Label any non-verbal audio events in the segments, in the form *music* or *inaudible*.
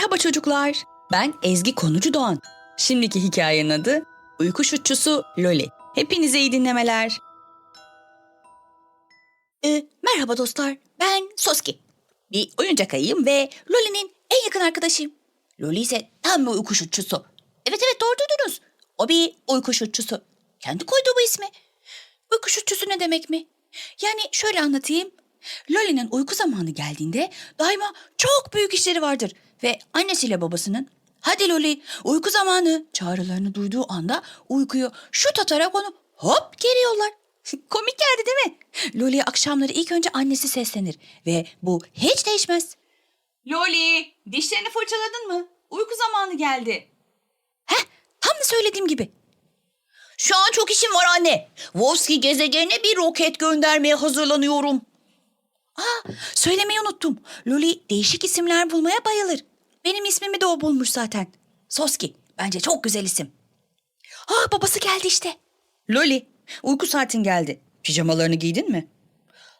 Merhaba çocuklar. Ben Ezgi Konucu Doğan. Şimdiki hikayenin adı Uyku Şutçusu Loli. Hepinize iyi dinlemeler. Ee, merhaba dostlar. Ben Soski. Bir oyuncak ayıyım ve Loli'nin en yakın arkadaşıyım. Loli ise tam bir uyku şutçusu. Evet evet doğru duydunuz. O bir uyku şutçusu. Kendi koyduğu bu ismi. Uyku şutçusu ne demek mi? Yani şöyle anlatayım. Loli'nin uyku zamanı geldiğinde daima çok büyük işleri vardır. Ve annesiyle babasının hadi Loli uyku zamanı çağrılarını duyduğu anda uykuyu şut atarak onu hop geri yollar. *laughs* Komik geldi değil mi? Loli akşamları ilk önce annesi seslenir ve bu hiç değişmez. Loli dişlerini fırçaladın mı? Uyku zamanı geldi. Heh tam da söylediğim gibi. Şu an çok işim var anne. Wolski gezegenine bir roket göndermeye hazırlanıyorum. Aa, söylemeyi unuttum. Loli değişik isimler bulmaya bayılır. Benim ismimi de o bulmuş zaten. Soski. Bence çok güzel isim. Aa, babası geldi işte. Loli, uyku saatin geldi. Pijamalarını giydin mi?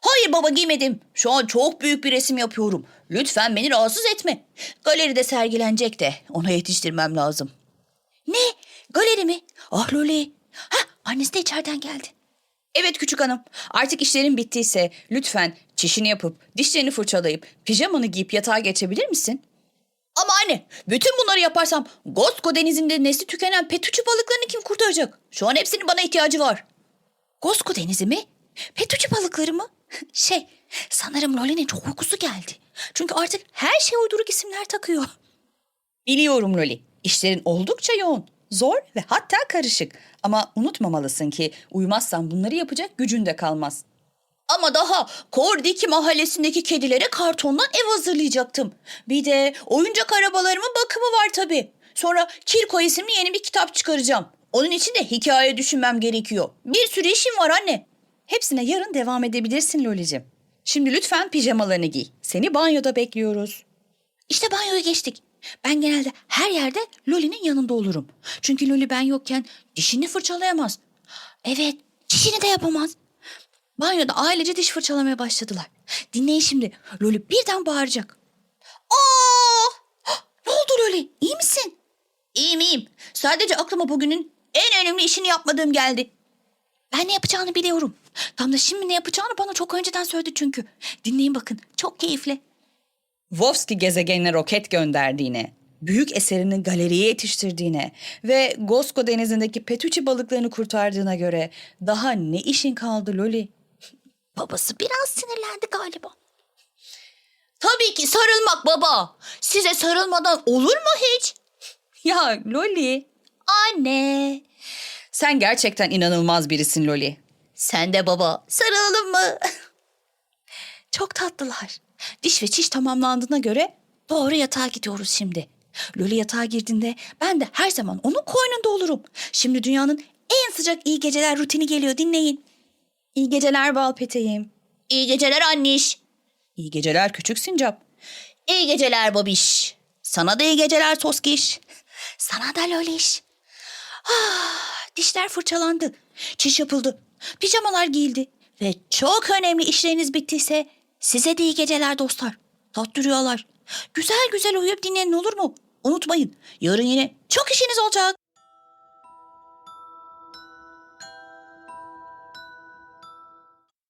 Hayır baba giymedim. Şu an çok büyük bir resim yapıyorum. Lütfen beni rahatsız etme. Galeride sergilenecek de ona yetiştirmem lazım. Ne? Galeri mi? Ah Loli. Ha, annesi de içeriden geldi. Evet küçük hanım. Artık işlerin bittiyse lütfen çişini yapıp dişlerini fırçalayıp pijamanı giyip yatağa geçebilir misin? Ama anne bütün bunları yaparsam Gosko denizinde nesli tükenen petüçü balıklarını kim kurtaracak? Şu an hepsinin bana ihtiyacı var. Gosko denizi mi? Petüçü balıkları mı? *laughs* Şey sanırım Loli'nin çok uykusu geldi. Çünkü artık her şey uyduruk isimler takıyor. Biliyorum Loli. İşlerin oldukça yoğun, zor ve hatta karışık. Ama unutmamalısın ki uyumazsan bunları yapacak gücün de kalmaz. Ama daha Kordiki mahallesindeki kedilere kartondan ev hazırlayacaktım. Bir de oyuncak arabalarımın bakımı var tabii. Sonra Kirko isimli yeni bir kitap çıkaracağım. Onun için de hikaye düşünmem gerekiyor. Bir sürü işim var anne. Hepsine yarın devam edebilirsin Loli'cim. Şimdi lütfen pijamalarını giy. Seni banyoda bekliyoruz. İşte banyoya geçtik. Ben genelde her yerde Loli'nin yanında olurum. Çünkü Loli ben yokken dişini fırçalayamaz. Evet, dişini de yapamaz. Banyoda ailece diş fırçalamaya başladılar. Dinleyin şimdi. Loli birden bağıracak. Aa! *gasps* Ne oldu Loli? İyi misin? İyiyim iyiyim. Sadece aklıma bugünün en önemli işini yapmadığım geldi. Ben ne yapacağını biliyorum. Tam da şimdi ne yapacağını bana çok önceden söyledi çünkü. Dinleyin bakın. Çok keyifli. Vovski gezegenine roket gönderdiğine, büyük eserini galeriye yetiştirdiğine ve Gosko denizindeki petüçi balıklarını kurtardığına göre daha ne işin kaldı Loli? Babası biraz sinirlendi galiba. Tabii ki sarılmak baba. Size sarılmadan olur mu hiç? Ya Loli. Anne. Sen gerçekten inanılmaz birisin Loli. Sen de baba. Sarılalım mı? *laughs* Çok tatlılar. Diş ve çiş tamamlandığına göre doğru yatağa gidiyoruz şimdi. Loli yatağa girdiğinde ben de her zaman onun koynunda olurum. Şimdi dünyanın en sıcak iyi geceler rutini geliyor dinleyin. İyi geceler bal peteğim. İyi geceler anniş. İyi geceler küçük sincap. İyi geceler babiş. Sana da iyi geceler toskiş. Sana da loliş. Ah, dişler fırçalandı. Çiş yapıldı. Pijamalar giyildi. Ve çok önemli işleriniz bittiyse size de iyi geceler dostlar. Tatlı rüyalar. Güzel güzel uyuyup dinlenin olur mu? Unutmayın yarın yine çok işiniz olacak.